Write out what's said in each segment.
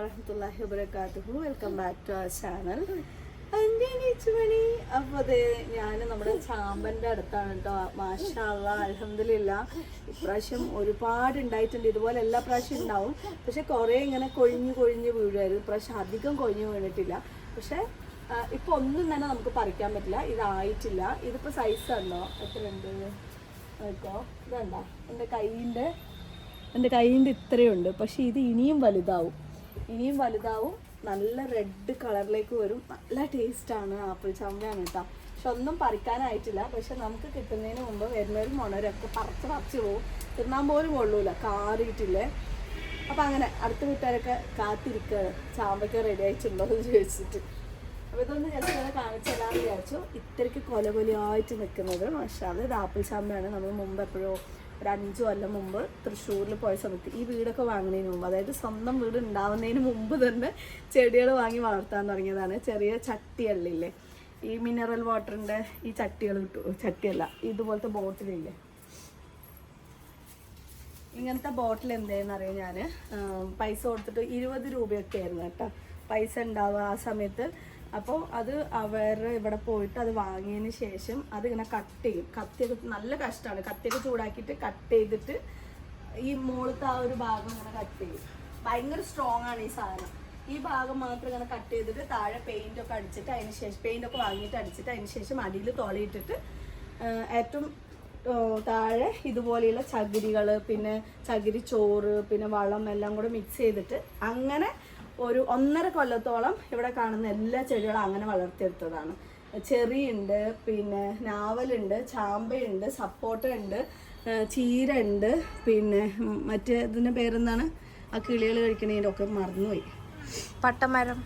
വറഹമത്തല്ലാഹി വബർക്കാത്തുഹു welcome back to our channel എന്റെ നീച്ചുമണി അപ്പോൾ അതെ ഞാൻ നമ്മുടെ ചാമ്പന്റെ അടുത്താണ് കേട്ടോ മാഷാള്ള അലഹമില്ല ഇപ്രാവശ്യം ഒരുപാട് ഉണ്ടായിട്ടുണ്ട്. ഇതുപോലെ എല്ലാ പ്രാവശ്യം ഉണ്ടാവും. പക്ഷെ കുറേ ഇങ്ങനെ കൊഴിഞ്ഞ് കൊഴിഞ്ഞ് വീഴുമായിരുന്നു ഇപ്രാവശ്യം അധികം കൊഴിഞ്ഞ് വീണിട്ടില്ല. പക്ഷെ ഇപ്പോൾ ഒന്നും തന്നെ നമുക്ക് പറിക്കാൻ പറ്റില്ല. ഇതായിട്ടില്ല. ഇതിപ്പോൾ സൈസ് ഉണ്ടോ എത്ര ഉണ്ട് നോക്കോ. ഇതുണ്ടോ? എന്റെ കൈയിന്റെ എന്റെ കൈയിന്റെ ഇത്രയുണ്ട്. പക്ഷേ ഇത് ഇനിയും വലുതാവും. ഇനിയും വലുതാവും. നല്ല റെഡ് കളറിലേക്ക് വരും. നല്ല ടേസ്റ്റാണ് ആപ്പിൾ ചാമ്പയാണ് കേട്ടോ. പക്ഷെ ഒന്നും പറിക്കാനായിട്ടില്ല. പക്ഷെ നമുക്ക് കിട്ടുന്നതിന് മുമ്പ് വരുന്നവരും മുണരൊക്കെ പറിച്ച് പറിച്ച് പോകും തിന്നാൻ പോലും കൊള്ളൂല. കാറിയിട്ടില്ലേ. അപ്പം അങ്ങനെ അടുത്ത വീട്ടുകാരൊക്കെ കാത്തിരിക്കുകയാണ് ചാമ്പയ്ക്ക റെഡി ആയിട്ടുണ്ടോ എന്ന് ചോദിച്ചിട്ട്. അപ്പോൾ ഇതൊന്ന് ജസ്റ്റ് ഇങ്ങനെ വിചാരിച്ചു. ഇത്രയ്ക്ക് കൊല കൊലയായിട്ട് നിൽക്കുന്നത്. പക്ഷേ അത് ആപ്പിൾ ചാമ്പയാണ് നമ്മൾ മുമ്പ് എപ്പോഴോ ഒരു അഞ്ച് കൊല്ലം മുമ്പ് തൃശ്ശൂരിൽ പോയ സമയത്ത് ഈ വീടൊക്കെ വാങ്ങുന്നതിന് മുമ്പ് അതായത് സ്വന്തം വീട് ഉണ്ടാവുന്നതിന് മുമ്പ് തന്നെ ചെടികൾ വാങ്ങി വളർത്താൻ തുടങ്ങിയതാണ്. ചെറിയ ചട്ടിയല്ലില്ലേ ഈ മിനറൽ വാട്ടറിന്റെ ഈ ചട്ടികൾ കിട്ടും ചട്ടിയല്ല ഇതുപോലത്തെ ബോട്ടിലില്ലേ ഇങ്ങനത്തെ ബോട്ടിൽ എന്തേന്ന് അറിയാം ഞാൻ പൈസ കൊടുത്തിട്ട് ഇരുപത് രൂപയൊക്കെ ആയിരുന്നു കേട്ടോ. പൈസ ഉണ്ടാവുക ആ സമയത്ത് അപ്പോൾ അത് അവരുടെ ഇവിടെ പോയിട്ട് അത് വാങ്ങിയതിന് ശേഷം അതിങ്ങനെ കട്ട് ചെയ്യും. കത്തിയൊക്കെ നല്ല കഷ്ടമാണ് കത്തിയൊക്കെ ചൂടാക്കിയിട്ട് കട്ട് ചെയ്തിട്ട് ഈ മുകളിലത്തെ ആ ഒരു ഭാഗം ഇങ്ങനെ കട്ട് ചെയ്യും. ഭയങ്കര സ്ട്രോങ് ആണ് ഈ സാധനം. ഈ ഭാഗം മാത്രം ഇങ്ങനെ കട്ട് ചെയ്തിട്ട് താഴെ പെയിന്റ് ഒക്കെ അടിച്ചിട്ട് അതിന് ശേഷം പെയിന്റ് ഒക്കെ വാങ്ങിയിട്ട് അടിച്ചിട്ട് അതിന് ശേഷം അടിയിൽ തുളയിട്ടിട്ട് ഏറ്റവും താഴെ ഇതുപോലെയുള്ള ചകിരികൾ പിന്നെ ചകിരി ചോറ് പിന്നെ വളം എല്ലാം കൂടെ മിക്സ് ചെയ്തിട്ട് അങ്ങനെ ഒരു ഒന്നര കൊല്ലത്തോളം ഇവിടെ കാണുന്ന എല്ലാ ചെടികളും അങ്ങനെ വളർത്തിയെടുത്തതാണ്. ചെറിയുണ്ട് പിന്നെ നാവലുണ്ട് ചാമ്പയുണ്ട് സപ്പോട്ട ഉണ്ട് ചീര ഉണ്ട് പിന്നെ മറ്റേ ഇതിന്റെ പേരെന്താണ്? ആ കിളികൾ കഴിക്കണതിന്റെ ഒക്കെ മറന്നുപോയി. പട്ടമരം.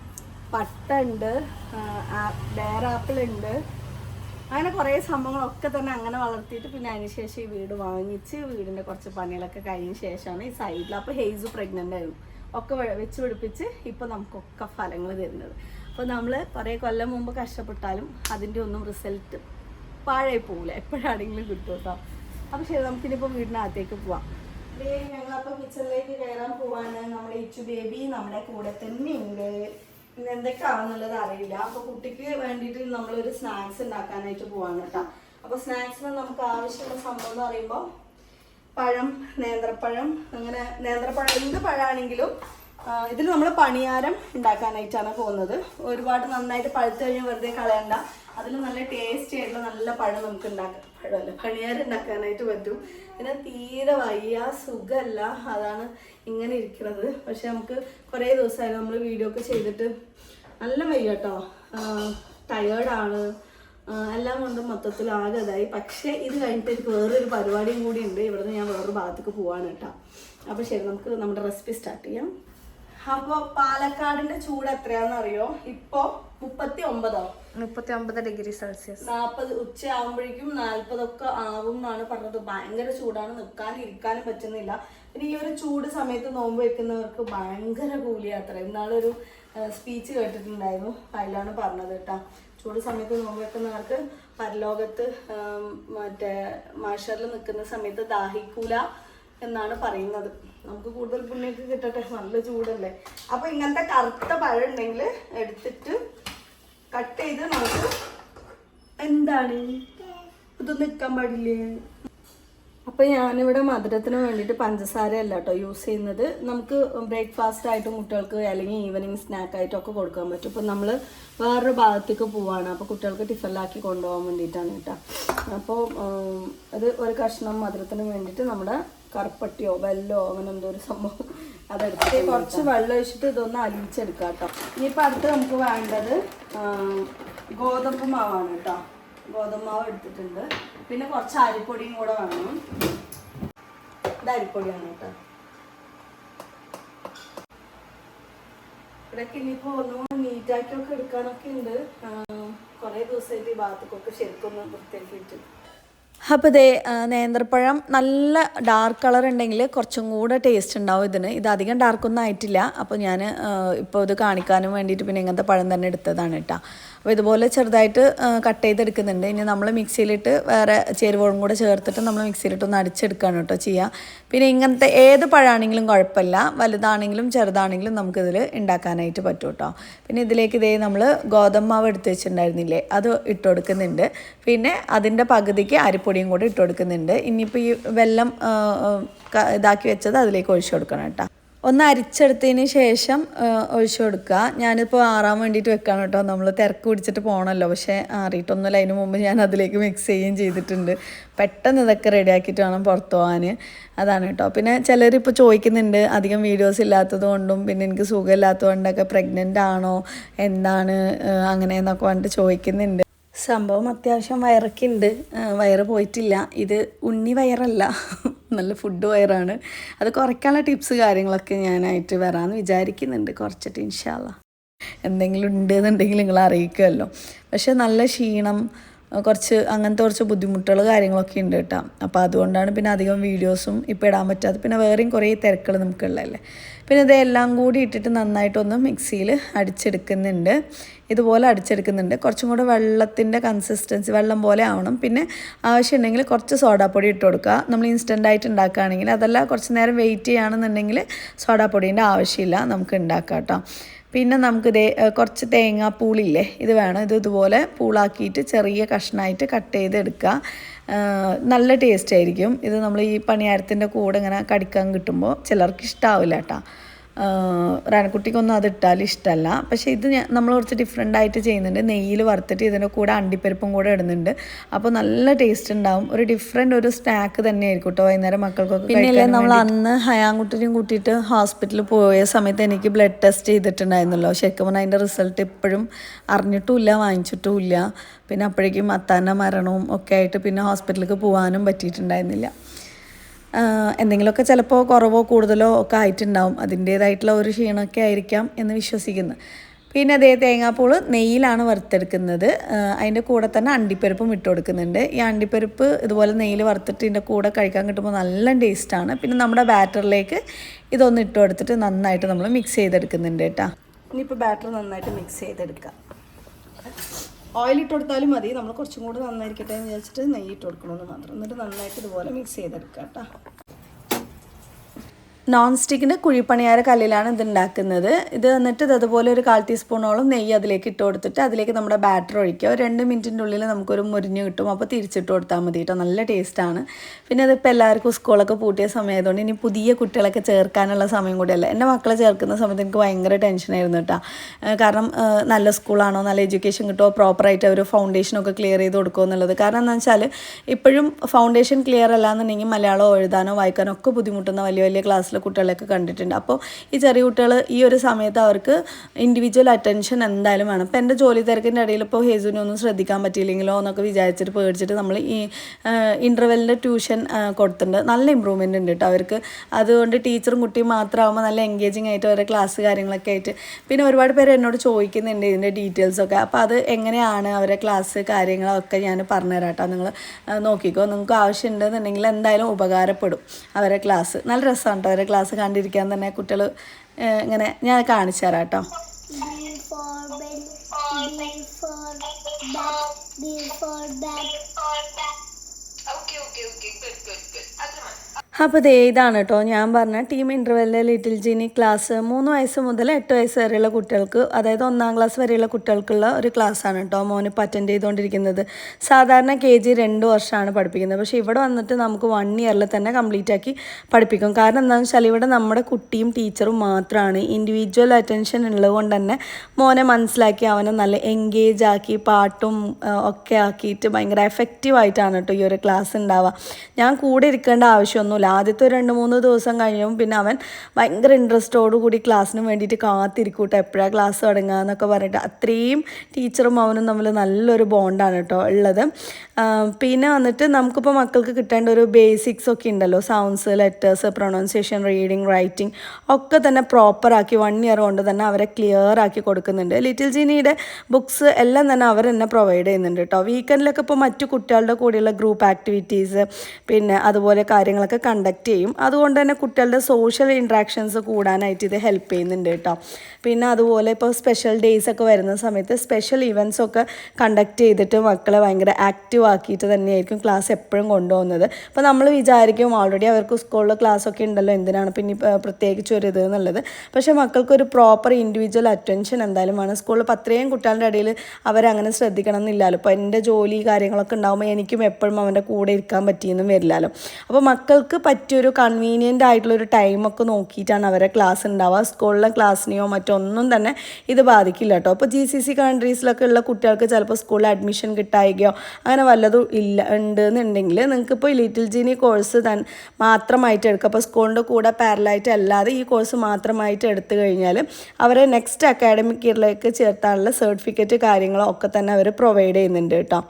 പട്ട ഉണ്ട് ബേറാപ്പിൾ ഉണ്ട് അങ്ങനെ കുറേ സംഭവങ്ങളൊക്കെ തന്നെ അങ്ങനെ വളർത്തിയിട്ട് പിന്നെ അതിനുശേഷം ഈ വീട് വാങ്ങിച്ച് വീടിന്റെ കുറച്ച് പണികളൊക്കെ കഴിഞ്ഞ ശേഷമാണ് ഈ സൈഡിൽ അപ്പോൾ ഹെയ്സ് പ്രഗ്നന്റ് ആയിരുന്നു. ഒക്കെ വെച്ച് പിടിപ്പിച്ച് ഇപ്പോൾ നമുക്കൊക്കെ ഫലങ്ങൾ തരുന്നത്. അപ്പോൾ നമ്മൾ കുറേ കൊല്ലം മുമ്പ് കഷ്ടപ്പെട്ടാലും അതിന്റെ ഒന്നും റിസൾട്ട് പാഴായി പോകില്ല എപ്പോഴാണെങ്കിലും കിട്ടും കേട്ടോ അപ്പോൾ ശരി നമുക്കിനിപ്പോൾ വീടിനകത്തേക്ക് പോവാം. ഞങ്ങളപ്പോൾ കിച്ചണിലേക്ക് കയറാൻ പോവാണ്. നമ്മുടെ ഇച്ചു ബേബി നമ്മുടെ കൂടെ തന്നെ ഉണ്ട്. ഇന്ന് എന്തൊക്കെയാണെന്നുള്ളത് അറിയില്ല. അപ്പൊ കുട്ടിക്ക് വേണ്ടിയിട്ട് നമ്മളൊരു സ്നാക്സ് ഉണ്ടാക്കാനായിട്ട് പോവാണ് കേട്ടോ അപ്പോൾ സ്നാക്സിന് നമുക്ക് ആവശ്യമുള്ള സംഭവം എന്ന് പറയുമ്പോൾ പഴം നേന്ത്രപ്പഴം അങ്ങനെ നേന്ത്രപ്പഴം എന്ത് പഴമാണെങ്കിലും ഇതിൽ നമ്മൾ പണിയാരം ഉണ്ടാക്കാനായിട്ടാണ് പോകുന്നത്. ഒരുപാട് നന്നായിട്ട് പഴുത്ത് കഴിഞ്ഞാൽ വെറുതെ കളയണ്ട. അതിൽ നല്ല ടേസ്റ്റി ആയിട്ടുള്ള നല്ല പഴം നമുക്ക് ഉണ്ടാക്കാം. പഴമല്ല പണിയാരം ഉണ്ടാക്കാനായിട്ട് പറ്റും. പിന്നെ തീരെ വയ്യ സുഖമല്ല അതാണ് ഇങ്ങനെ ഇരിക്കുന്നത്. പക്ഷെ നമുക്ക് കുറേ ദിവസമായി നമ്മൾ വീഡിയോ ഒക്കെ ചെയ്തിട്ട് നല്ല വയ്യ കേട്ടോ. ടയേർഡാണ് എല്ലാം കൊണ്ടും മൊത്തത്തിൽ ആകെ ഇതായി. പക്ഷേ ഇത് കഴിഞ്ഞിട്ട് എനിക്ക് വേറൊരു പരിപാടിയും കൂടി ഉണ്ട്. ഇവിടുന്ന് ഞാൻ വേറൊരു ഭാഗത്തേക്ക് പോവാണ് കേട്ടോ. അപ്പോൾ ശരി നമുക്ക് നമ്മുടെ റെസിപ്പി സ്റ്റാർട്ട് ചെയ്യാം. അപ്പോൾ പാലക്കാടിന്റെ ചൂട് എത്രയാണെന്ന് അറിയോ ഇപ്പോൾ മുപ്പത്തി ഒമ്പതോ മുപ്പത്തി ഒമ്പത് ഡിഗ്രി സെൽഷ്യസ് നാൽപ്പത് ഉച്ച ആകുമ്പോഴേക്കും നാൽപ്പതൊക്കെ ആവും എന്നാണ് പറഞ്ഞത്. ഭയങ്കര ചൂടാണ്. നിൽക്കാനും ഇരിക്കാനും പറ്റുന്നില്ല. പിന്നെ ഈ ഒരു ചൂട് സമയത്ത് നോമ്പ് വെക്കുന്നവർക്ക് ഭയങ്കര കൂലിയാത്ര ഇന്നാളൊരു സ്പീച്ച് കേട്ടിട്ടുണ്ടായിരുന്നു. അതിലാണ് പറഞ്ഞത് കേട്ടോ. ചൂട് സമയത്ത് നോമ്പ് വെക്കുന്നവർക്ക് പരലോകത്ത് മറ്റേ മാഷറിൽ നിൽക്കുന്ന സമയത്ത് ദാഹിക്കൂല എന്നാണ് പറയുന്നത്. നമുക്ക് കൂടുതൽ പുണ്യൊക്കെ കിട്ടട്ടെ നല്ല ചൂടല്ലേ. അപ്പൊ ഇങ്ങനത്തെ കറുത്ത പഴം ഉണ്ടെങ്കിൽ എടുത്തിട്ട് കട്ട് ചെയ്ത് നമുക്ക് എന്താണ്? ഇത് നിൽക്കാൻ പാടില്ലേ? അപ്പൊ ഞാനിവിടെ മധുരത്തിന് വേണ്ടിയിട്ട് പഞ്ചസാര അല്ല കേട്ടോ യൂസ് ചെയ്യുന്നത്. നമുക്ക് ബ്രേക്ക്ഫാസ്റ്റ് ആയിട്ടും കുട്ടികൾക്ക് അല്ലെങ്കിൽ ഈവനിങ് സ്നാക്കായിട്ടൊക്കെ കൊടുക്കാൻ പറ്റും. ഇപ്പം നമ്മൾ വേറൊരു ഭാഗത്തേക്ക് പോവാണ്. അപ്പോൾ കുട്ടികൾക്ക് ടിഫനിലാക്കി കൊണ്ടുപോകാൻ വേണ്ടിയിട്ടാണ് കേട്ടോ. അപ്പോൾ അത് ഒരു കഷ്ണം മധുരത്തിന് വേണ്ടിയിട്ട് നമ്മുടെ കറുപ്പട്ടിയോ വെല്ലോ അങ്ങനെ എന്തോ ഒരു സംഭവം അതെടുത്ത് കുറച്ച് വെള്ളം ഒഴിച്ചിട്ട് ഇതൊന്ന് അലിയിച്ചെടുക്കാം കേട്ടോ. ഇനിയിപ്പോൾ അടുത്ത് നമുക്ക് വേണ്ടത് ഗോതമ്പ് മാവാണ് കേട്ടോ. ഗോതമ്പ് മാവ് എടുത്തിട്ടുണ്ട്. പിന്നെ കുറച്ച് അരിപ്പൊടിയും കൂടെ വേണം. ഇത് അരിപ്പൊടിയാണ് കേട്ടോ. ഇവിടെയൊക്കെ ഇനിയിപ്പോൾ ഒന്നുകൂടി നീറ്റാക്കിയൊക്കെ എടുക്കാനൊക്കെ ഉണ്ട്. കുറേ ദിവസമായിട്ട് ഈ ഭാഗത്തേക്കൊക്കെ ശരിക്കും വൃത്തിയാക്കിയിട്ട്. അപ്പോൾ ഇതേ നേന്ത്രപ്പഴം നല്ല ഡാർക്ക് കളർ ഉണ്ടെങ്കിൽ കുറച്ചും കൂടെ ടേസ്റ്റ് ഉണ്ടാവും ഇതിന്. ഇത് അധികം ഡാർക്കൊന്നും ആയിട്ടില്ല. അപ്പോൾ ഞാൻ ഇപ്പോൾ ഇത് കാണിക്കാനും വേണ്ടിയിട്ട് പിന്നെ ഇങ്ങനത്തെ പഴം തന്നെ എടുത്തതാണ് കേട്ടോ. അപ്പോൾ ഇതുപോലെ ചെറുതായിട്ട് കട്ട് ചെയ്തെടുക്കുന്നുണ്ട്. ഇനി നമ്മൾ മിക്സിയിലിട്ട് വേറെ ചേരുവകളും കൂടെ ചേർത്തിട്ട് നമ്മൾ മിക്സിയിലിട്ട് ഒന്ന് അടിച്ചെടുക്കുകയാണ് കേട്ടോ ചെയ്യുക പിന്നെ ഇങ്ങനത്തെ ഏത് പഴമാണെങ്കിലും കുഴപ്പമില്ല. വലുതാണെങ്കിലും ചെറുതാണെങ്കിലും നമുക്കിതിൽ ഉണ്ടാക്കാനായിട്ട് പറ്റും കേട്ടോ. പിന്നെ ഇതിലേക്ക് ഇതേ നമ്മൾ ഗോതമ്പ് മാവ് എടുത്ത് വെച്ചിട്ടുണ്ടായിരുന്നില്ലേ അത് ഇട്ട് കൊടുക്കുന്നുണ്ട്. പിന്നെ അതിന്റെ പകുതിക്ക് അരിപ്പൊടിയും കൂടെ ഇട്ട് കൊടുക്കുന്നുണ്ട്. ഇനിയിപ്പോൾ ഈ വെള്ളം ഇതാക്കി വെച്ചത് അതിലേക്ക് ഒഴിച്ചു കൊടുക്കണം കേട്ടോ. ഒന്ന് അരിച്ചെടുത്തതിന് ശേഷം ഒഴിച്ചു കൊടുക്കുക. ഞാനിപ്പോൾ ആറാൻ വേണ്ടിയിട്ട് വെക്കാണ് കേട്ടോ. നമ്മൾ തിരക്ക് പിടിച്ചിട്ട് പോകണമല്ലോ പക്ഷേ ആറിയിട്ടൊന്നുമില്ല. അതിന് മുമ്പ് ഞാൻ അതിലേക്ക് മിക്സ് ചെയ്യുകയും ചെയ്തിട്ടുണ്ട്. പെട്ടെന്ന് ഇതൊക്കെ റെഡിയാക്കിയിട്ട് വേണം പുറത്തു പോകാൻ അതാണ് കേട്ടോ. പിന്നെ ചിലരിപ്പോൾ ചോദിക്കുന്നുണ്ട് അധികം വീഡിയോസ് ഇല്ലാത്തത് കൊണ്ടും പിന്നെ എനിക്ക് സുഖമില്ലാത്തത് കൊണ്ടൊക്കെ പ്രഗ്നന്റ് ആണോ എന്താണ് അങ്ങനെ എന്നൊക്കെ പറഞ്ഞിട്ട് ചോദിക്കുന്നുണ്ട്. സംഭവം അത്യാവശ്യം വയറൊക്കെ ഉണ്ട്. വയറ് പോയിട്ടില്ല. ഇത് ഉണ്ണി വയറല്ല. നല്ല ഫുഡ് വയറാണ് അത് കുറയ്ക്കാനുള്ള ടിപ്സ് കാര്യങ്ങളൊക്കെ ഞാനായിട്ട് വരാമെന്ന് വിചാരിക്കുന്നുണ്ട്. കുറച്ചിട്ട് ഇൻഷാല്ല എന്തെങ്കിലും ഉണ്ട് എന്നുണ്ടെങ്കിൽ നിങ്ങൾ അറിയിക്കുമല്ലോ. പക്ഷെ നല്ല ക്ഷീണം കുറച്ച് അങ്ങനത്തെ കുറച്ച് ബുദ്ധിമുട്ടുകൾ കാര്യങ്ങളൊക്കെ ഉണ്ട് കേട്ടോ. അപ്പോൾ അതുകൊണ്ടാണ് പിന്നെ അധികം വീഡിയോസും ഇപ്പോൾ ഇടാൻ പറ്റാത്തത്. പിന്നെ വേറെയും കുറേ തിരക്കുകൾ നമുക്കുള്ളതല്ലേ. പിന്നെ ഇതെല്ലാം കൂടി ഇട്ടിട്ട് നന്നായിട്ടൊന്ന് മിക്സിയിൽ അടിച്ചെടുക്കുന്നുണ്ട്. ഇതുപോലെ അടിച്ചെടുക്കുന്നുണ്ട്. കുറച്ചും കൂടെ വെള്ളത്തിന്റെ കൺസിസ്റ്റൻസി വെള്ളം പോലെ ആവണം. പിന്നെ ആവശ്യമുണ്ടെങ്കിൽ കുറച്ച് സോഡാപ്പൊടി ഇട്ട് കൊടുക്കുക. നമ്മൾ ഇൻസ്റ്റന്റ് ആയിട്ട് ഉണ്ടാക്കുകയാണെങ്കിൽ അതല്ല കുറച്ച് നേരം വെയിറ്റ് ചെയ്യുകയാണെന്നുണ്ടെങ്കിൽ സോഡാപ്പൊടീന്റെ ആവശ്യമില്ല. നമുക്ക് ഉണ്ടാക്കാം കേട്ടോ. പിന്നെ നമുക്ക് ദേ കുറച്ച് തേങ്ങാ തേങ്ങാപ്പൂളില്ലേ ഇത് വേണം. ഇത് ഇതുപോലെ പൂളാക്കിയിട്ട് ചെറിയ കഷ്ണമായിട്ട് കട്ട് ചെയ്തെടുക്കുക. നല്ല ടേസ്റ്റ് ആയിരിക്കും. ഇത് നമ്മൾ ഈ പണിയാരത്തിന്റെ കൂടെ ഇങ്ങനെ കടിക്കാൻ കിട്ടുമ്പോൾ ചിലർക്ക് ഇഷ്ടാവില്ല കേട്ടോ. റാനക്കുട്ടിക്കൊന്നും അത് ഇട്ടാൽ ഇഷ്ടമല്ല പക്ഷേ ഇത് ഞാൻ നമ്മൾ കുറച്ച് ഡിഫറെന്റ് ആയിട്ട് ചെയ്യുന്നുണ്ട്. നെയ്യിൽ വറുത്തിട്ട് ഇതിന്റെ കൂടെ അണ്ടിപ്പരിപ്പും കൂടെ ഇടുന്നുണ്ട്. അപ്പോൾ നല്ല ടേസ്റ്റ് ഉണ്ടാവും. ഒരു ഡിഫറെന്റ് ഒരു സ്നാക്ക് തന്നെ ആയിരിക്കും കേട്ടോ വൈകുന്നേരം മക്കൾക്കൊക്കെ പിന്നെ നമ്മൾ അന്ന് ഹയാൻകുട്ടിനെയും കൂട്ടിയിട്ട് ഹോസ്പിറ്റലിൽ പോയ സമയത്ത് എനിക്ക് ബ്ലഡ് ടെസ്റ്റ് ചെയ്തിട്ടുണ്ടായിരുന്നല്ലോ. ശരിക്കും പറഞ്ഞാൽ അതിന്റെ റിസൾട്ട് ഇപ്പോഴും അറിഞ്ഞിട്ടുമില്ല വാങ്ങിച്ചിട്ടുമില്ല. പിന്നെ അപ്പോഴേക്കും അത്താന്റെ മരണവും ഒക്കെ ആയിട്ട് പിന്നെ ഹോസ്പിറ്റലിലേക്ക് പോകാനും പറ്റിയിട്ടുണ്ടായിരുന്നില്ല. എന്തെങ്കിലുമൊക്കെ ചിലപ്പോൾ കുറവോ കൂടുതലോ ഒക്കെ ആയിട്ടുണ്ടാവും. അതിന്റേതായിട്ടുള്ള ഒരു ക്ഷീണമൊക്കെ ആയിരിക്കാം എന്ന് വിശ്വസിക്കുന്നു. പിന്നെ അതേ തേങ്ങാപ്പൂൾ നെയ്യിലാണ് വറുത്തെടുക്കുന്നത്. അതിന്റെ കൂടെ തന്നെ അണ്ടിപ്പരിപ്പും ഇട്ട് കൊടുക്കുന്നുണ്ട്. ഈ അണ്ടിപ്പരിപ്പ് ഇതുപോലെ നെയ്യിൽ വറുത്തിട്ട് ഇതിന്റെ കൂടെ കഴിക്കാൻ കിട്ടുമ്പോൾ നല്ല ടേസ്റ്റാണ്. പിന്നെ നമ്മുടെ ബാറ്ററിലേക്ക് ഇതൊന്ന് ഇട്ട് കൊടുത്തിട്ട് നന്നായിട്ട് നമ്മൾ മിക്സ് ചെയ്തെടുക്കുന്നുണ്ട് കേട്ടോ. ഇനിയിപ്പോൾ ബാറ്റർ നന്നായിട്ട് മിക്സ് ചെയ്തെടുക്കാം. ഓയിൽ ഇട്ട് കൊടുത്താലും മതി. നമ്മൾ കുറച്ചും കൂടി നന്നായിരിക്കട്ടെ എന്ന് വിചാരിച്ചിട്ട് നെയ്യ് ഇട്ട് കൊടുക്കണമെന്ന് മാത്രം. എന്നിട്ട് നന്നായിട്ട് ഇതുപോലെ മിക്സ് ചെയ്തെടുക്കാം കേട്ടോ നോൺ സ്റ്റിക്കിന്റെ കുഴിപ്പണിയാര കല്ലിലാണ് ഇത് ഉണ്ടാക്കുന്നത് ഇത് എന്നിട്ട് ഇതുപോലെ ഒരു കാൽ ടീസ്പൂണോളം നെയ്യ് അതിലേക്ക് ഇട്ട് കൊടുത്തിട്ട് അതിലേക്ക് നമ്മുടെ ബാറ്റർ ഒഴിക്കുക. ഒരു രണ്ട് മിനിറ്റിന്റെ ഉള്ളിൽ നമുക്കൊരു മുരിഞ്ഞ് കിട്ടും. അപ്പോൾ തിരിച്ചിട്ട് കൊടുത്താൽ മതി കേട്ടോ. നല്ല ടേസ്റ്റാണ്. പിന്നെ അതിപ്പോൾ എല്ലാവർക്കും സ്കൂളൊക്കെ പൂട്ടിയ സമയമായതുകൊണ്ട് ഇനി പുതിയ കുട്ടികളൊക്കെ ചേർക്കാനുള്ള സമയം കൂടിയല്ല. എന്റെ മക്കളെ ചേർക്കുന്ന സമയത്ത് എനിക്ക് ഭയങ്കര ടെൻഷനായിരുന്നു കേട്ടോ. കാരണം നല്ല സ്കൂളാണോ നല്ല എഡ്യൂക്കേഷൻ കിട്ടുമോ പ്രോപ്പറായിട്ട് അവർ ഫൗണ്ടേഷനൊക്കെ ക്ലിയർ ചെയ്ത് കൊടുക്കുമോ എന്നുള്ളത്. കാരണം എന്താ വെച്ചാൽ ഇപ്പോഴും ഫൗണ്ടേഷൻ ക്ലിയർ അല്ല എന്നുണ്ടെങ്കിൽ മലയാളം എഴുതാനോ വായിക്കാനോ ഒക്കെ ബുദ്ധിമുട്ടുന്ന വലിയ വലിയ ക്ലാസ്സിലെ കുട്ടികളെയൊക്കെ കണ്ടിട്ടുണ്ട്. അപ്പോൾ ഈ ചെറിയ കുട്ടികൾ ഈ ഒരു സമയത്ത് അവർക്ക് ഇൻഡിവിജ്വൽ അറ്റൻഷൻ എന്തായാലും വേണം. ഇപ്പോൾ എന്റെ ജോലി തിരക്കിന്റെ ഇടയിൽ ഇപ്പോൾ ഹേസുവിനെ ഒന്നും ശ്രദ്ധിക്കാൻ പറ്റിയില്ലെങ്കിലോ എന്നൊക്കെ വിചാരിച്ചിട്ട് പേടിച്ചിട്ട് നമ്മൾ ഈ ഇന്റർവെല്ലിന്റെ ട്യൂഷൻ കൊടുത്തിട്ടുണ്ട്. നല്ല ഇമ്പ്രൂവ്മെന്റ് ഉണ്ട് കേട്ടോ അവർക്ക്. അതുകൊണ്ട് ടീച്ചറും കുട്ടിയും മാത്രമാകുമ്പോൾ നല്ല എൻഗേജിങ് ആയിട്ട് അവരുടെ ക്ലാസ് കാര്യങ്ങളൊക്കെ ആയിട്ട്. പിന്നെ ഒരുപാട് പേര് എന്നോട് ചോദിക്കുന്നുണ്ട് ഇതിന്റെ ഡീറ്റെയിൽസൊക്കെ അപ്പോൾ അത് എങ്ങനെയാണ് അവരുടെ ക്ലാസ് കാര്യങ്ങളൊക്കെ ഞാൻ പറഞ്ഞുതരാം കേട്ടോ നിങ്ങൾ നോക്കിക്കോ. നിങ്ങൾക്ക് ആവശ്യമുണ്ടെന്നുണ്ടെങ്കിൽ എന്തായാലും ഉപകാരപ്പെടും അവരുടെ ക്ലാസ് നല്ല രസമാണ് കേട്ടോ അവരുടെ ക്ലാസ് കണ്ടിരിക്കാൻ തന്നെ കുട്ടികൾ ഇങ്ങനെ ഞാൻ കാണിച്ചു തരാം കേട്ടോ. അപ്പോൾ ഇത് ഇതാണ് കേട്ടോ ഞാൻ പറഞ്ഞ ടീം ഇന്റർവെല്ലിലെ ലിറ്റിൽ ജീനി ക്ലാസ് മൂന്ന് വയസ്സ് മുതൽ എട്ട് വയസ്സ് വരെയുള്ള കുട്ടികൾക്ക് അതായത് ഒന്നാം ക്ലാസ് വരെയുള്ള കുട്ടികൾക്കുള്ള ഒരു ക്ലാസ്സാണ് കേട്ടോ മോന് അറ്റൻഡ് ചെയ്തുകൊണ്ടിരിക്കുന്നത് സാധാരണ കെ ജി രണ്ട് വർഷമാണ് പഠിപ്പിക്കുന്നത്. പക്ഷേ ഇവിടെ വന്നിട്ട് നമുക്ക് വൺ ഇയറിൽ തന്നെ കംപ്ലീറ്റ് ആക്കി പഠിപ്പിക്കും. കാരണം എന്താണെന്ന് വെച്ചാൽ ഇവിടെ നമ്മുടെ കുട്ടിയും ടീച്ചറും മാത്രമാണ് ഇൻഡിവിജ്വൽ അറ്റൻഷൻ ഉള്ളതുകൊണ്ട് തന്നെ മോനെ മനസ്സിലാക്കി അവനെ നല്ല എൻഗേജ് ആക്കി പാട്ടും ഒക്കെ ആക്കിയിട്ട് ഭയങ്കര എഫക്റ്റീവ് ആയിട്ടാണ് കേട്ടോ ഈ ഒരു ക്ലാസ് ഉണ്ടാവുക ഞാൻ കൂടെ ഇരിക്കേണ്ട ആവശ്യമൊന്നുമില്ല. ആദ്യത്തെ ഒരു രണ്ട് മൂന്ന് ദിവസം കഴിയുമ്പോൾ പിന്നെ അവൻ ഭയങ്കര ഇൻട്രസ്റ്റോടു കൂടി ക്ലാസ്സിന് വേണ്ടിയിട്ട് കാത്തിരിക്കൂട്ടോ. എപ്പോഴാണ് ക്ലാസ് തുടങ്ങുക എന്നൊക്കെ പറഞ്ഞിട്ട് അത്രയും ടീച്ചറും അവനും തമ്മിൽ നല്ലൊരു ബോണ്ടാണ് കേട്ടോ ഉള്ളത്. പിന്നെ വന്നിട്ട് നമുക്കിപ്പോൾ മക്കൾക്ക് കിട്ടേണ്ട ഒരു ബേസിക്സ് ഒക്കെ ഉണ്ടല്ലോ. Sounds letters pronunciation reading writing ഒക്കെ തന്നെ പ്രോപ്പറാക്കി വൺ ഇയർ കൊണ്ട് തന്നെ അവരെ ക്ലിയർ ആക്കി കൊടുക്കുന്നുണ്ട്. ലിറ്റിൽ ജീനിയുടെ ബുക്സ് എല്ലാം തന്നെ അവർ തന്നെ പ്രൊവൈഡ് ചെയ്യുന്നുണ്ട് കേട്ടോ വീക്കെൻഡിലൊക്കെ ഇപ്പോൾ മറ്റു കുട്ടികളുടെ കൂടെയുള്ള ഗ്രൂപ്പ് ആക്ടിവിറ്റീസ് പിന്നെ അതുപോലെ കാര്യങ്ങളൊക്കെ കണ്ടക്ട് ചെയ്യും. അതുകൊണ്ട് തന്നെ കുട്ടികളുടെ സോഷ്യൽ ഇൻട്രാക്ഷൻസ് കൂടാനായിട്ട് ഇത് ഹെൽപ്പ് ചെയ്യുന്നുണ്ട് കേട്ടോ പിന്നെ അതുപോലെ ഇപ്പോൾ സ്പെഷ്യൽ ഡേയ്സ് ഒക്കെ വരുന്ന സമയത്ത് സ്പെഷ്യൽ ഇവന്റ്സ് ഒക്കെ കണ്ടക്ട് ചെയ്തിട്ട് മക്കളെ ഭയങ്കര ആക്റ്റീവ് ആക്കിയിട്ട് തന്നെയായിരിക്കും ക്ലാസ് എപ്പോഴും കൊണ്ടുപോകുന്നത്. അപ്പോൾ നമ്മൾ വിചാരിക്കും ഓൾറെഡി അവർക്ക് സ്കൂളിൽ ക്ലാസ് ഒക്കെ ഉണ്ടല്ലോ എന്തിനാണ് പിന്നെ പ്രത്യേകിച്ച് ഒരു ഇത് എന്നുള്ളത്. പക്ഷേ മക്കൾക്കൊരു പ്രോപ്പർ ഇൻഡിവിജ്വൽ അറ്റൻഷൻ എന്തായാലും വേണം. സ്കൂളിൽ അത്രയും കുട്ടികളുടെ ഇടയിൽ അവരങ്ങനെ ശ്രദ്ധിക്കണം എന്നില്ലല്ലോ ഇപ്പോൾ എന്റെ ജോലി കാര്യങ്ങളൊക്കെ ഉണ്ടാകുമ്പോൾ എനിക്കും എപ്പോഴും അവന്റെ കൂടെ ഇരിക്കാൻ പറ്റിയെന്നും വരില്ലല്ലോ. അപ്പോൾ മക്കൾക്ക് പറ്റിയൊരു കൺവീനിയന്റ് ആയിട്ടുള്ളൊരു ടൈമൊക്കെ നോക്കിയിട്ടാണ് അവരെ ക്ലാസ് ഉണ്ടാവുക. സ്കൂളിലെ ക്ലാസ്സിനെയോ മറ്റൊന്നും തന്നെ ഇത് ബാധിക്കില്ല കേട്ടോ. അപ്പോൾ ജി സി സി കൺട്രീസിലൊക്കെ ഉള്ള കുട്ടികൾക്ക് ചിലപ്പോൾ സ്കൂളിൽ അഡ്മിഷൻ കിട്ടായികയോ അങ്ങനെ വല്ലതും ഇല്ല ഉണ്ട് എന്നുണ്ടെങ്കിൽ നിങ്ങൾക്ക് ഇപ്പോൾ ലിറ്റിൽ ജീനി കോഴ്സ് തൻ മാത്രമായിട്ട് എടുക്കുക അപ്പോൾ സ്കൂളിന്റെ കൂടെ പാരലായിട്ട് അല്ലാതെ ഈ കോഴ്സ് മാത്രമായിട്ട് എടുത്തു കഴിഞ്ഞാൽ അവരെ നെക്സ്റ്റ് അക്കാഡമിക് ഇയറിലേക്ക് ചേർത്താനുള്ള സർട്ടിഫിക്കറ്റ് കാര്യങ്ങളോ ഒക്കെ തന്നെ അവർ പ്രൊവൈഡ് ചെയ്യുന്നുണ്ട് കേട്ടോ.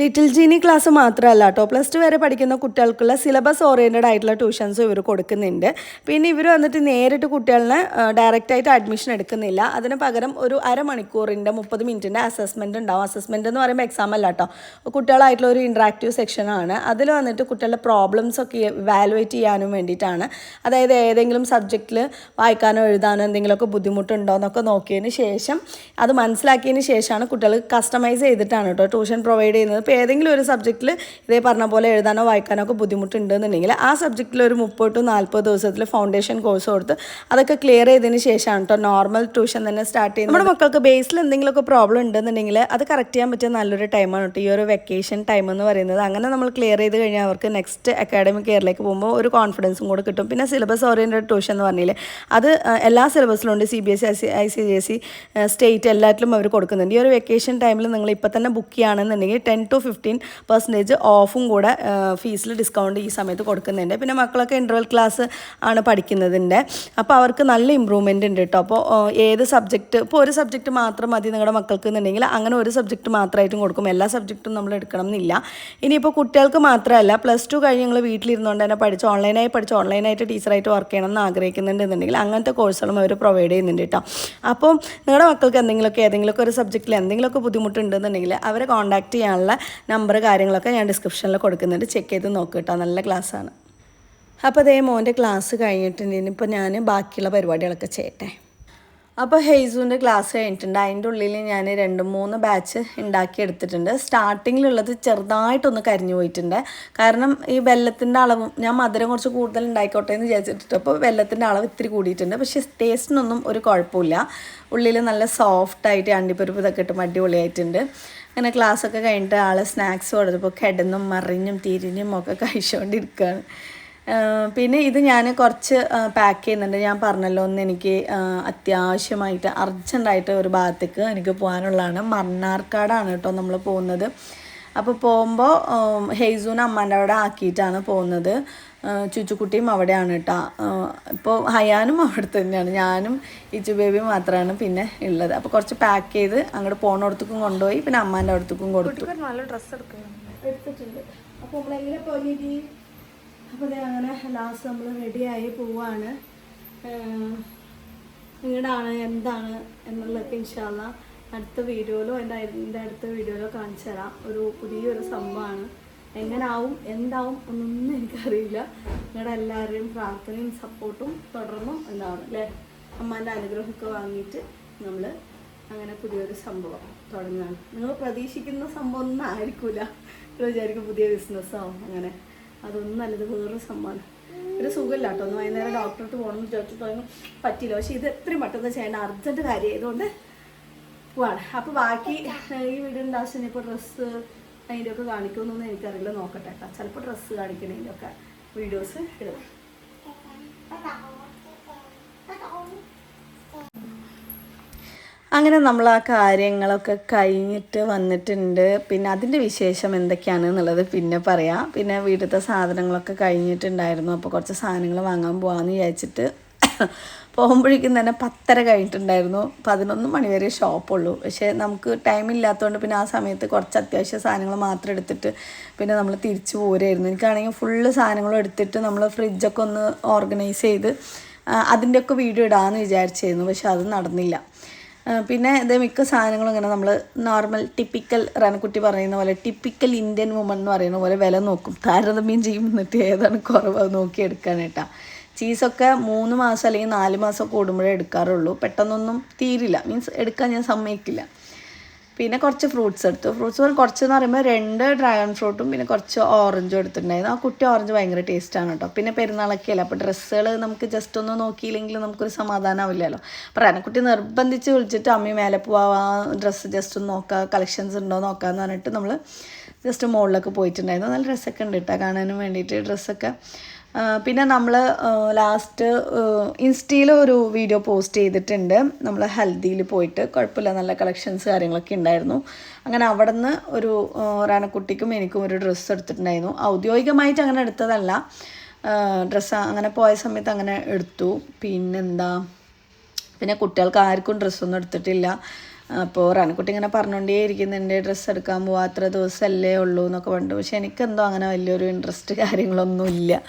ലിറ്റിൽ ജീനി ക്ലാസ് മാത്രമല്ല കേട്ടോ പ്ലസ് ടു വരെ പഠിക്കുന്ന കുട്ടികൾക്കുള്ള സിലബസ് ഓറിയന്റഡ് ആയിട്ടുള്ള ട്യൂഷൻസ് ഇവർ കൊടുക്കുന്നുണ്ട്. പിന്നെ ഇവർ വന്നിട്ട് നേരിട്ട് കുട്ടികളെ ഡയറക്റ്റായിട്ട് അഡ്മിഷൻ എടുക്കുന്നില്ല. അതിന് പകരം ഒരു അരമണിക്കൂറിന്റെ മുപ്പത് മിനിറ്റിന്റെ അസസ്മെന്റ് ഉണ്ടാവും. അസസ്മെന്റ് എന്ന് പറയുമ്പോൾ എക്സാം അല്ല കേട്ടോ കുട്ടികളായിട്ടുള്ള ഒരു ഇൻട്രാക്റ്റീവ് സെക്ഷനാണ് അതിൽ വന്നിട്ട് കുട്ടികളുടെ പ്രോബ്ലംസ് ഒക്കെ ഇവാലുവേറ്റ് ചെയ്യാനും വേണ്ടിയിട്ടാണ്. അതായത് ഏതെങ്കിലും സബ്ജക്റ്റിൽ വായിക്കാനോ എഴുതാനോ എന്തെങ്കിലുമൊക്കെ ബുദ്ധിമുട്ടുണ്ടോ എന്നൊക്കെ നോക്കിയതിന് ശേഷം അത് മനസ്സിലാക്കിയതിന് ശേഷമാണ് കുട്ടികൾ കസ്റ്റമൈസ് ചെയ്തിട്ടാണ് കേട്ടോ ട്യൂഷൻ പ്രൊവൈഡ് ചെയ്യുന്നത്. ഇപ്പോൾ ഏതെങ്കിലും ഒരു സബ്ജക്റ്റിൽ ഇതേ പറഞ്ഞ പോലെ എഴുതാനോ വായിക്കാനോ ഒക്കെ ബുദ്ധിമുട്ടുണ്ടെന്നുണ്ടെങ്കിൽ ആ സബ്ജക്റ്റിൽ ഒരു മുപ്പത് ടു നാൽപ്പത് ദിവസത്തിൽ ഫൗണ്ടേഷൻ കോഴ്സ് കൊടുത്ത് അതൊക്കെ ക്ലിയർ ചെയ്തതിന് ശേഷമാണ് കേട്ടോ നോർമൽ ട്യൂഷൻ തന്നെ സ്റ്റാർട്ട് ചെയ്യുന്നത്. നമ്മുടെ മക്കൾക്ക് ബേസിൽ എന്തെങ്കിലുമൊക്കെ പ്രോബ്ലം ഉണ്ടെന്നുണ്ടെങ്കിൽ അത് കറക്റ്റ് ചെയ്യാൻ പറ്റിയ നല്ലൊരു ടൈമാണ് കേട്ടോ ഈ ഒരു വെക്കേഷൻ ടൈം എന്ന് പറയുന്നത്. അങ്ങനെ നമ്മൾ ക്ലിയർ ചെയ്ത് കഴിഞ്ഞാൽ അവർക്ക് നെക്സ്റ്റ് അക്കാഡമിക് ഇയറിലേക്ക് പോകുമ്പോൾ ഒരു കോൺഫിഡൻസും കൂടെ കിട്ടും. പിന്നെ സിലബസ് ഓറിയന്റഡ് ട്യൂഷൻ എന്ന് പറഞ്ഞില്ലേ അത് എല്ലാ സിലബസിലും ഉണ്ട്. C B S C I C S C state എല്ലാറ്റിലും അവർ കൊടുക്കുന്നുണ്ട്. ഈ ഒരു വെക്കേഷൻ ടൈമിൽ നിങ്ങൾ ഇപ്പം തന്നെ ബുക്ക് ചെയ്യുകയാണെന്നുണ്ടെങ്കിൽ ടെൻ ടു ഫിഫ്റ്റീൻ പെർസെന്റേജ് ഓഫും കൂടെ ഫീസിൽ ഡിസ്കൗണ്ട് ഈ സമയത്ത് കൊടുക്കുന്നുണ്ട്. പിന്നെ മക്കളൊക്കെ ഇന്റർവൽ ക്ലാസ് ആണ് പഠിക്കുന്നതിന്റെ. അപ്പോൾ അവർക്ക് നല്ല ഇമ്പ്രൂവ്മെന്റ് ഉണ്ട് കേട്ടോ അപ്പോൾ ഏത് സബ്ജക്റ്റ് ഇപ്പോൾ ഒരു സബ്ജക്റ്റ് മാത്രം മതി നിങ്ങളുടെ മക്കൾക്ക് എന്നുണ്ടെങ്കിൽ അങ്ങനെ ഒരു സബ്ജക്റ്റ് മാത്രമായിട്ടും കൊടുക്കും. എല്ലാ സബ്ജക്റ്റും നമ്മൾ എടുക്കണം എന്നില്ല. ഇനിയിപ്പോൾ കുട്ടികൾക്ക് മാത്രമല്ല പ്ലസ് ടു കഴിഞ്ഞ് നിങ്ങൾ വീട്ടിലിരുന്നുകൊണ്ട് തന്നെ പഠിച്ച് ഓൺലൈനായി പഠിച്ച് ഓൺലൈനായിട്ട് ടീച്ചറായിട്ട് വർക്ക് ചെയ്യണം എന്ന് ആഗ്രഹിക്കുന്നുണ്ടെന്നുണ്ടെങ്കിൽ അങ്ങനത്തെ കോഴ്സുകളും അവർ പ്രൊവൈഡ് ചെയ്യുന്നുണ്ട് കേട്ടോ അപ്പം നിങ്ങളുടെ മക്കൾക്ക് എന്തെങ്കിലുമൊക്കെ ഏതെങ്കിലുമൊക്കെ ഒരു സബ്ജക്റ്റിൽ എന്തെങ്കിലുമൊക്കെ ബുദ്ധിമുട്ടുണ്ടെന്നുണ്ടെങ്കിൽ അവരെ കോൺടാക്ട് ചെയ്യാനുള്ള നമ്പർ കാര്യങ്ങളൊക്കെ ഞാൻ ഡിസ്ക്രിപ്ഷനിൽ കൊടുക്കുന്നുണ്ട്. ചെക്ക് ചെയ്ത് നോക്കുക കേട്ടോ നല്ല ക്ലാസ്സാണ് അപ്പോൾ അതേ മോന്റെ ക്ലാസ് കഴിഞ്ഞിട്ടുണ്ടെങ്കിൽ ഇപ്പോൾ ഞാൻ ബാക്കിയുള്ള പരിപാടികളൊക്കെ ചെയ്യട്ടെ. അപ്പോൾ ഹെയ്സുവിന്റെ ക്ലാസ് കഴിഞ്ഞിട്ടുണ്ട്. അതിന്റെ ഉള്ളിൽ ഞാൻ രണ്ട് മൂന്ന് ബാച്ച് ഉണ്ടാക്കി എടുത്തിട്ടുണ്ട്. സ്റ്റാർട്ടിങ്ങിലുള്ളത് ചെറുതായിട്ടൊന്ന് കരിഞ്ഞു പോയിട്ടുണ്ട്. കാരണം ഈ വെല്ലത്തിന്റെ അളവും ഞാൻ മധുരം കുറച്ച് കൂടുതൽ ഉണ്ടായിക്കോട്ടെ എന്ന് വിചാരിച്ചിട്ട് അപ്പോൾ വെല്ലത്തിന്റെ അളവ് ഇത്തിരി കൂടിയിട്ടുണ്ട്. പക്ഷേ ടേസ്റ്റിനൊന്നും ഒരു കുഴപ്പമില്ല. ഉള്ളിൽ നല്ല സോഫ്റ്റായിട്ട് അണ്ടിപ്പരിപ്പ് ഇതൊക്കെ ഇട്ട് അടിപൊളിയായിട്ടുണ്ട്. അങ്ങനെ ക്ലാസ്സൊക്കെ കഴിഞ്ഞിട്ട് ആൾ സ്നാക്സ് കൊടുത്തപ്പോൾ കിടന്നും മറിഞ്ഞും തിരിഞ്ഞും ഒക്കെ കഴിച്ചുകൊണ്ടിരിക്കുകയാണ് പിന്നെ ഇത് ഞാൻ കുറച്ച് പാക്ക് ചെയ്യുന്നുണ്ട്. ഞാൻ പറഞ്ഞല്ലോ ഒന്ന് എനിക്ക് അത്യാവശ്യമായിട്ട് അർജന്റായിട്ട് ഒരു ഭാഗത്തേക്ക് എനിക്ക് പോകാനുള്ളതാണ്. മണ്ണാർക്കാടാണ് കേട്ടോ നമ്മൾ പോകുന്നത്. അപ്പോൾ പോകുമ്പോൾ ഹെയ്സൂൻ അമ്മേന്റെ അവിടെ ആക്കിയിട്ടാണ് പോകുന്നത്. ചുച്ചുക്കുട്ടിയും അവിടെയാണ് കേട്ടോ. ഇപ്പോൾ ഹയാനും അവിടെ തന്നെയാണ്. ഞാനും ഇച്ചു ബേബിയും മാത്രമാണ് പിന്നെ ഉള്ളത്. അപ്പോൾ കുറച്ച് പാക്ക് ചെയ്ത് അങ്ങോട്ട് പോണോടത്തേക്കും കൊണ്ടുപോയി പിന്നെ അമ്മാന്റെ അടുത്തേക്കും കൊടുത്തു. നല്ല ഡ്രസ്സ് എടുക്കുക എടുത്തിട്ടുണ്ട്. അപ്പോൾ നമ്മളെങ്ങനെ പോയി അപ്പോൾ അങ്ങനെ ലാസ്റ്റ് നമ്മൾ റെഡിയായി പോവാണ്. നിങ്ങളുടെയാണ് എന്താണ് എന്നുള്ളതൊക്കെ ഇൻഷാല്ല അടുത്ത വീഡിയോയിലോ എന്റെ എന്റെ അടുത്ത വീഡിയോയിലോ കാണിച്ചു തരാം. ഒരു പുതിയൊരു സംഭവമാണ് എങ്ങനാവും എന്താവും എന്നൊന്നും എനിക്കറിയില്ല. നിങ്ങളുടെ എല്ലാവരുടെയും പ്രാർത്ഥനയും സപ്പോർട്ടും തുടർന്നും ഉണ്ടാവണം അല്ലേ? അമ്മാന്റെ അനുഗ്രഹമൊക്കെ വാങ്ങിയിട്ട് നമ്മൾ അങ്ങനെ പുതിയൊരു സംഭവം തുടങ്ങുകയാണ്. നിങ്ങൾ പ്രതീക്ഷിക്കുന്ന സംഭവം ഒന്നും ആയിരിക്കില്ല നിങ്ങൾ വിചാരിക്കും പുതിയ ബിസിനസ്സാവും അങ്ങനെ. അതൊന്നും അല്ലത് വേറൊരു സംഭവമാണ്. ഒരു സുഖമില്ല കേട്ടോ. ഒന്ന് വൈകുന്നേരം ഡോക്ടറോട്ട് പോകണമെന്ന് ചോദിച്ചിട്ടൊന്നും പറ്റില്ല പക്ഷേ ഇത് എത്രയും പെട്ടെന്ന് ചെയ്യേണ്ട അർജന്റ് കാര്യമായതുകൊണ്ട് പോവാണ്. അപ്പോൾ ബാക്കി ഈ വീടിന്റെ ആവശ്യം ഇപ്പോൾ ഡ്രസ്സ് അതിന്റെയൊക്കെ കാണിക്കുമെന്നൊന്നും എനിക്കറിയില്ല. നോക്കട്ടെ. കേട്ടോ ചിലപ്പോൾ ഡ്രസ്സ് കാണിക്കണതിന്റെയൊക്കെ വീഡിയോസ് ഇടും. അങ്ങനെ നമ്മൾ ആ കാര്യങ്ങളൊക്കെ കഴിഞ്ഞിട്ട് വന്നിട്ടുണ്ട്. പിന്നെ അതിന്റെ വിശേഷം എന്തൊക്കെയാണ് എന്നുള്ളത് പിന്നെ പറയാം. പിന്നെ വീട്ടിലത്തെ സാധനങ്ങളൊക്കെ കഴിഞ്ഞിട്ടുണ്ടായിരുന്നു. അപ്പോൾ കുറച്ച് സാധനങ്ങൾ വാങ്ങാൻ പോകാമെന്ന് വിചാരിച്ചിട്ട് പോകുമ്പോഴേക്കും തന്നെ പത്തര കഴിഞ്ഞിട്ടുണ്ടായിരുന്നു. പതിനൊന്ന് മണി വരെ ഷോപ്പുള്ളൂ. പക്ഷേ നമുക്ക് ടൈം ഇല്ലാത്തതുകൊണ്ട് പിന്നെ ആ സമയത്ത് കുറച്ച് അത്യാവശ്യ സാധനങ്ങൾ മാത്രം എടുത്തിട്ട് പിന്നെ നമ്മൾ തിരിച്ചു പോരായിരുന്നു എനിക്കാണെങ്കിൽ ഫുള്ള് സാധനങ്ങളും എടുത്തിട്ട് നമ്മൾ ഫ്രിഡ്ജൊക്കെ ഒന്ന് ഓർഗനൈസ് ചെയ്ത് അതിന്റെ അതിന്റെയൊക്കെ വീഡിയോ ഇടാമെന്ന് വിചാരിച്ചിരുന്നു പക്ഷെ അത് നടന്നില്ല. പിന്നെ ഇത് മിക്ക സാധനങ്ങളും ഇങ്ങനെ നമ്മൾ നോർമൽ ടിപ്പിക്കൽ റനക്കുട്ടി പറയുന്ന പോലെ ടിപ്പിക്കൽ ഇന്ത്യൻ വുമൺ എന്ന് പറയുന്ന പോലെ വില നോക്കും. താരതമ്യം ചെയ്യും എന്നിട്ട് ഏതാണ് കുറവ് അത് നോക്കി എടുക്കാനായിട്ടാ. ചീസൊക്കെ മൂന്ന് മാസം അല്ലെങ്കിൽ നാല് മാസം കൂടുമ്പോഴേ എടുക്കാറുള്ളൂ. പെട്ടെന്നൊന്നും തീരില്ല. മീൻസ് എടുക്കാൻ ഞാൻ സമ്മതിക്കില്ല. പിന്നെ കുറച്ച് ഫ്രൂട്ട്സ് എടുത്തു. ഫ്രൂട്ട്സ് കുറച്ച് എന്ന് പറയുമ്പോൾ രണ്ട് ഡ്രാഗൺ ഫ്രൂട്ടും പിന്നെ കുറച്ച് ഓറഞ്ചും എടുത്തിട്ടുണ്ടായിരുന്നു. ആ കുട്ടി ഓറഞ്ച് ഭയങ്കര ടേസ്റ്റാണ് കേട്ടോ പിന്നെ പെരുന്നാളൊക്കെ അല്ലേ? അപ്പോൾ ഡ്രസ്സുകൾ നമുക്ക് ജസ്റ്റ് ഒന്ന് നോക്കിയില്ലെങ്കിൽ നമുക്കൊരു സമാധാനമാവില്ലല്ലോ അപ്പോൾ കുട്ടി നിർബന്ധിച്ച് വിളിച്ചിട്ട് അമ്മി മേലെ പോവാ ഡ്രസ്സ് ജസ്റ്റ് ഒന്ന് നോക്കുക കളക്ഷൻസ് ഉണ്ടോ നോക്കാമെന്ന് പറഞ്ഞിട്ട് നമ്മൾ ജസ്റ്റ് മുകളിലൊക്കെ പോയിട്ടുണ്ടായിരുന്നു. നല്ല ഡ്രസ്സൊക്കെ ഉണ്ട് കേട്ടോ കാണാനും വേണ്ടിയിട്ട്. ഡ്രസ്സൊക്കെ പിന്നെ നമ്മൾ ലാസ്റ്റ് ഇൻസ്റ്റയിൽ ഒരു വീഡിയോ പോസ്റ്റ് ചെയ്തിട്ടുണ്ട്. നമ്മൾ ഹൽദിയിൽ പോയിട്ട് കുഴപ്പമില്ല നല്ല കളക്ഷൻസ് കാര്യങ്ങളൊക്കെ ഉണ്ടായിരുന്നു. അങ്ങനെ അവിടെ നിന്ന് ഒരു റാണക്കുട്ടിക്കും എനിക്കും ഒരു ഡ്രസ്സ് എടുത്തിട്ടുണ്ടായിരുന്നു. ഔദ്യോഗികമായിട്ട് അങ്ങനെ എടുത്തതല്ല. ഡ്രസ്സ് അങ്ങനെ പോയ സമയത്ത് അങ്ങനെ എടുത്തു. പിന്നെന്താ? പിന്നെ കുട്ടികൾക്ക് ആർക്കും ഡ്രസ്സൊന്നും എടുത്തിട്ടില്ല. അപ്പോൾ റനക്കുട്ടി ഇങ്ങനെ പറഞ്ഞുകൊണ്ടേ ഇരിക്കുന്നുണ്ട് ഡ്രസ്സ് എടുക്കാൻ പോവാ അത്ര ദിവസമല്ലേ ഉള്ളൂ എന്നൊക്കെ പറഞ്ഞു പക്ഷെ എനിക്കെന്തോ അങ്ങനെ വലിയൊരു ഇൻട്രസ്റ്റ് കാര്യങ്ങളൊന്നുമില്ല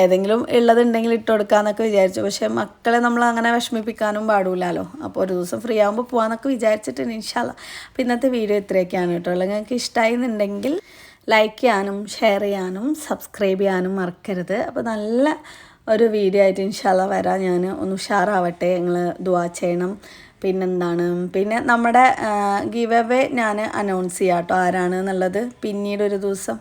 ഏതെങ്കിലും ഉള്ളതുണ്ടെങ്കിൽ ഇട്ട് കൊടുക്കാമെന്നൊക്കെ വിചാരിച്ചു. പക്ഷേ മക്കളെ നമ്മൾ അങ്ങനെ വിഷമിപ്പിക്കാനും പാടില്ലല്ലോ അപ്പോൾ ഒരു ദിവസം ഫ്രീ ആകുമ്പോൾ പോകാമെന്നൊക്കെ വിചാരിച്ചിട്ട് ഇൻഷാല്ല അപ്പോൾ ഇന്നത്തെ വീഡിയോ ഇത്രയൊക്കെയാണ് കേട്ടോ. അല്ലെങ്കിൽ നിങ്ങൾക്ക് ഇഷ്ടമായി എന്നുണ്ടെങ്കിൽ ലൈക്ക് ചെയ്യാനും ഷെയർ ചെയ്യാനും സബ്സ്ക്രൈബ് ചെയ്യാനും മറക്കരുത്. അപ്പോൾ നല്ല ഒരു വീഡിയോ ആയിട്ട് ഇൻഷാല്ല വരാം. ഞാൻ ഒന്ന് ഉഷാറാവട്ടെ. നിങ്ങൾ ദുവാ ചെയ്യണം. പിന്നെന്താണ്? പിന്നെ നമ്മുടെ ഗീവ് അവേ ഞാൻ അനൗൺസ് ചെയ്യാം കേട്ടോ ആരാണ് എന്നുള്ളത്? പിന്നീട് ഒരു ദിവസം.